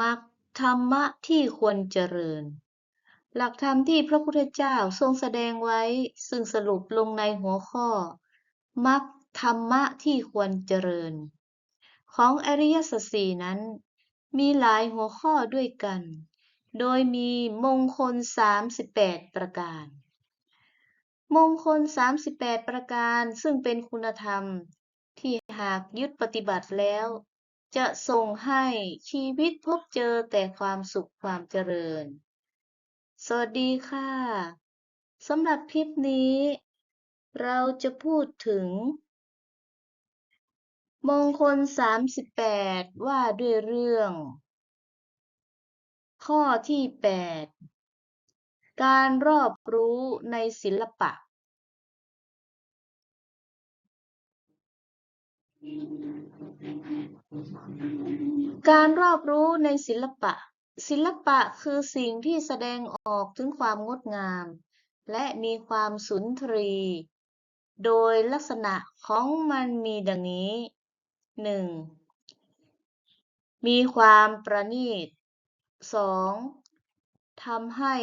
มรรคธรรมะที่ควรเจริญ หลักธรรมที่พระพุทธเจ้าทรงแสดงไว้ ซึ่งสรุปลงในหัวข้อมรรคธรรมะที่ควรเจริญ ของอริยสัจสี่นั้น มีหลายหัวข้อด้วยกัน โดยมีมงคล 38 ประการ มงคล 38 ประการซึ่งเป็นคุณธรรมที่หากยึดปฏิบัติแล้ว จะส่งให้ชีวิตพบเจอแต่ความสุขความเจริญ สวัสดีค่ะสำหรับคลิปนี้ เราจะพูดถึง มงคล 38 ว่าด้วยเรื่อง ข้อที่ 8 การรอบรู้ในศิลปะ การรอบรู้ในศิลปะ ศิลปะคือสิ่งที่แสดงออกถึงความงดงาม และมีความสุนทรี โดยลักษณะของมันมีดังนี้ 1. มีความประณีต 2. ทำให้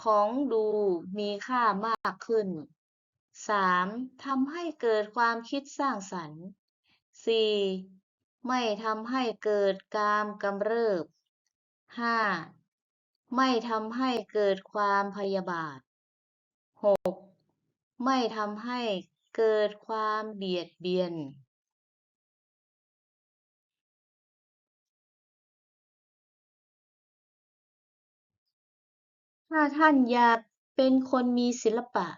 ของดูมีค่ามากขึ้น 3. ทำให้เกิดความคิดสร้างสรรค์ 4. ไม่ทำให้เกิดกามกำเริบ 5. ไม่ทำให้เกิดความพยาบาท 6. ไม่ทำให้เกิดความเบียดเบียน ถ้าท่านอยากเป็นคนมีศิลปะ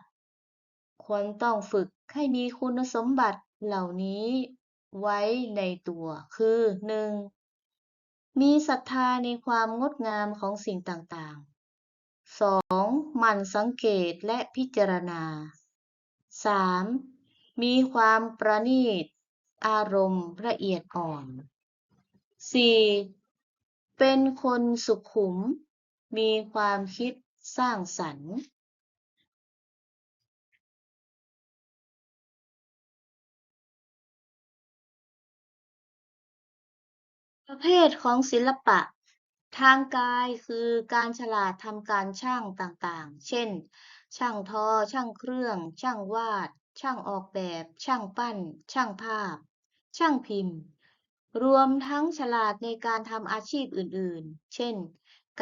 ควรต้องฝึกให้มีคุณสมบัติเหล่านี้ไว้ในตัวคือ 1. มีศรัทธาในความงดงามของสิ่งต่างๆ 2. หมั่นสังเกตและพิจารณา 3. มีความประณีต อารมณ์ละเอียดอ่อน 4. เป็นคนสุขุม มีความคิดสร้างสรรค์ ประเภทของศิลปะ ทางกายคือการฉลาดทำการช่างต่างๆ เช่น ช่างทอ ช่างเครื่อง ช่างวาด ช่างออกแบบ ช่างปั้น ช่างภาพ ช่างพิมพ์ รวมทั้งฉลาดในการทำอาชีพอื่นๆ เช่น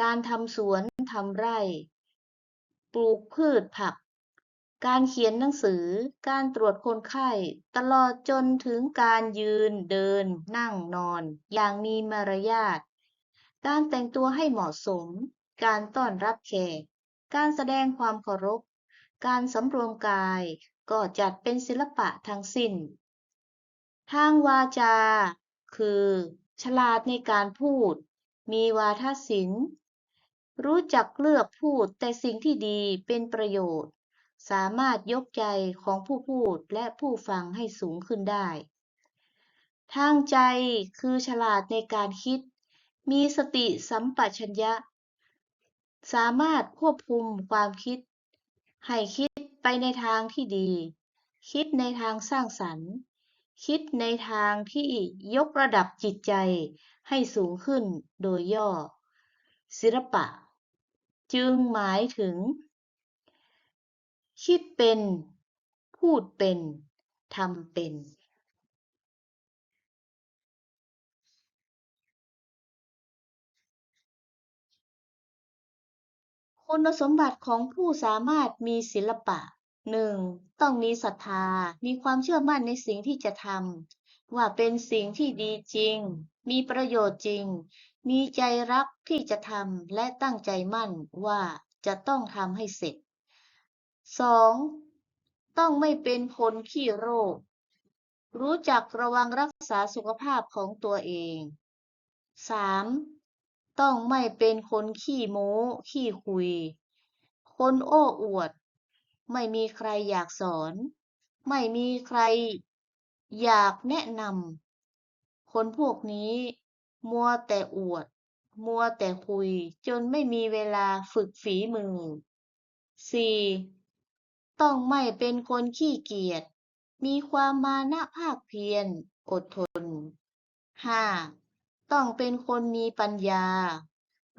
การทำสวนทำไร่ ปลูกพืชผัก การเขียนหนังสือ การตรวจคนไข้ ตลอดจนถึงการยืน เดิน นั่งนอน อย่างมีมารยาท การแต่งตัวให้เหมาะสม การต้อนรับแขก การแสดงความเคารพ การสำรวมกาย ก็จัดเป็นศิลปะทั้งสิ้น ทางวาจา คือ ฉลาดในการพูด มีวาทศิลป์ รู้จักเลือกพูดแต่สิ่งที่ดีเป็นประโยชน์ สามารถยกใจของผู้พูดและผู้ฟังให้สูงขึ้นได้ ทางใจคือฉลาดในการคิด มีสติสัมปชัญญะ สามารถควบคุมความคิด ให้คิดไปในทางที่ดี คิดในทางสร้างสรรค์ คิดในทางที่ยกระดับจิตใจให้สูงขึ้นโดยย่อ ศิลปะ จึงหมายถึง คิดเป็น พูดเป็น ทำเป็น คุณสมบัติของผู้สามารถมีศิลปะ 1. ต้องมีศรัทธา มีความเชื่อมั่นในสิ่งที่จะทำว่าเป็นสิ่งที่ดีจริง มีประโยชน์จริง มีใจรักที่จะทำและตั้งใจมั่นว่าจะต้องทำให้เสร็จ 2. ต้องไม่เป็นคนขี้โรค รู้จักระวังรักษาสุขภาพของตัวเอง 3. ต้องไม่เป็นคนขี้โม้ ขี้คุย คนโอ้อวด ไม่มีใครอยากสอน ไม่มีใครอยากแนะนำ คนพวกนี้มัวแต่อวด มัวแต่คุย จนไม่มีเวลาฝึกฝีมือ 4. ต้องไม่เป็นคนขี้เกียจ มีความมานะภาคเพียร อดทน 5. ต้องเป็นคนมีปัญญา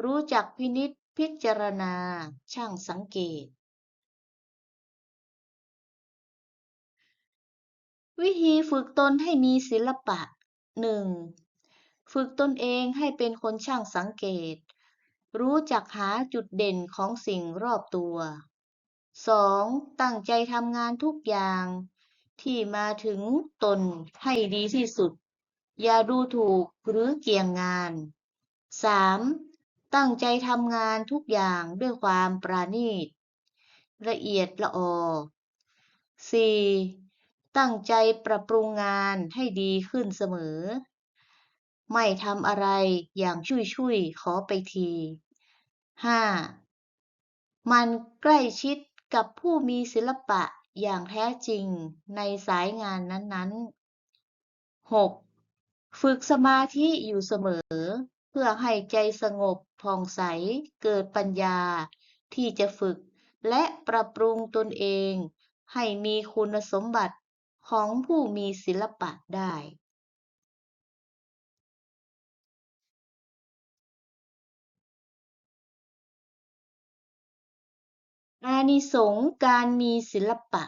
รู้จักพินิจพิจารณา ช่างสังเกต วิธีฝึกตนให้มีศิลปะ 1. ฝึกตนเองให้เป็นคนช่างสังเกต รู้จักหาจุดเด่นของสิ่งรอบตัว 2. ตั้งใจทำงานทุกอย่างที่มาถึงตนให้ดีที่สุด อย่าดูถูกหรือเกี่ยงงาน 3. ตั้งใจทำงานทุกอย่างด้วยความปราณีต ละเอียดละออ 4. ตั้งใจปรับปรุงงานให้ดีขึ้นเสมอ ไม่ทำอะไรอย่างชุยๆขอไปที 5. มันใกล้ชิด กับผู้มีศิลปะอย่างแท้จริงในสายงานนั้นๆ 6. ฝึกสมาธิอยู่เสมอ เพื่อให้ใจสงบผ่องใสเกิดปัญญา ที่จะฝึกและปรับปรุงตนเอง ให้มีคุณสมบัติของผู้มีศิลปะได้ อานิสงส์การมีศิลปะ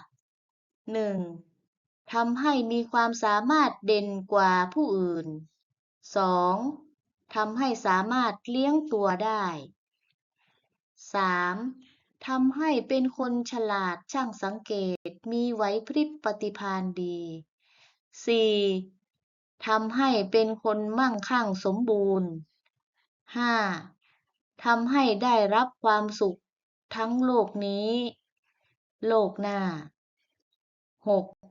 1. ทำให้มีความสามารถเด่นกว่าผู้อื่น 2. ทำให้สามารถเลี้ยงตัวได้ 3. ทำให้เป็นคนฉลาดช่างสังเกตมีไหวพริบปฏิภาณดี 4. ทำให้เป็นคนมั่งคั่งสมบูรณ์ 5. ทำให้ได้รับความสุข ทั้งโลกนี้ โลกหน้า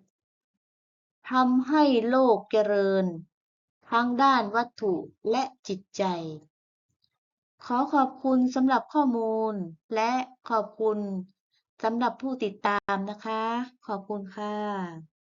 6. ทำให้โลกเจริญ ทั้งด้านวัตถุและจิตใจ ขอขอบคุณสำหรับข้อมูล และขอบคุณสำหรับผู้ติดตามนะคะ ขอบคุณค่ะ